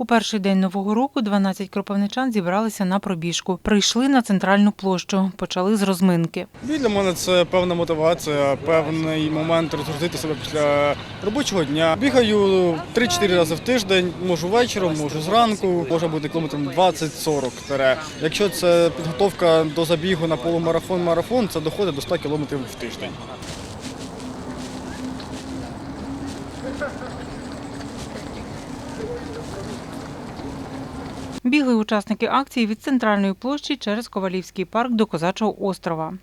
У перший день нового року 12 кропивничан зібралися на пробіжку. Прийшли на центральну площу, почали з розминки. Для мене це певна мотивація, певний момент розгрузити себе після робочого дня. Бігаю 3-4 рази в тиждень, можу вечором, можу зранку, може бути кілометрів 20-40. тере. Якщо це підготовка до забігу на полумарафон, марафон, це доходить до 100 кілометрів в тиждень. Бігли учасники акції від центральної площі через Ковалівський парк до Козачого острова.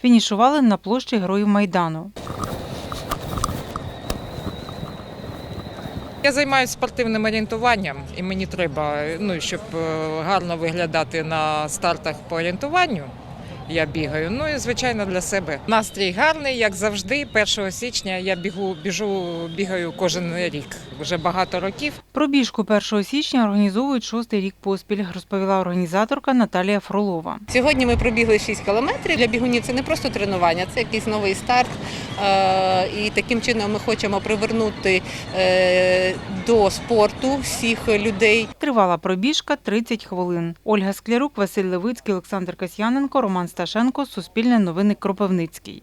Фінішували на площі Героїв Майдану. Я займаюся спортивним орієнтуванням, і мені треба, ну щоб е, гарно виглядати на стартах по орієнтуванню. Я бігаю. Ну і звичайно для себе. Настрій гарний, як завжди. 1 січня я бігу, біжу, бігаю кожен рік. Вже багато років. Пробіжку 1 січня організовують шостий рік поспіль, розповіла організаторка Наталія Фролова. Сьогодні ми пробігли 6 кілометрів. Для бігунів це не просто тренування, це якийсь новий старт. Е, І таким чином ми хочемо привернути е, до спорту всіх людей. Тривала пробіжка 30 хвилин. Ольга Склярук, Василь Левицький, Олександр Касьяненко, Роман Сташенко, Суспільне новини Кропивницький.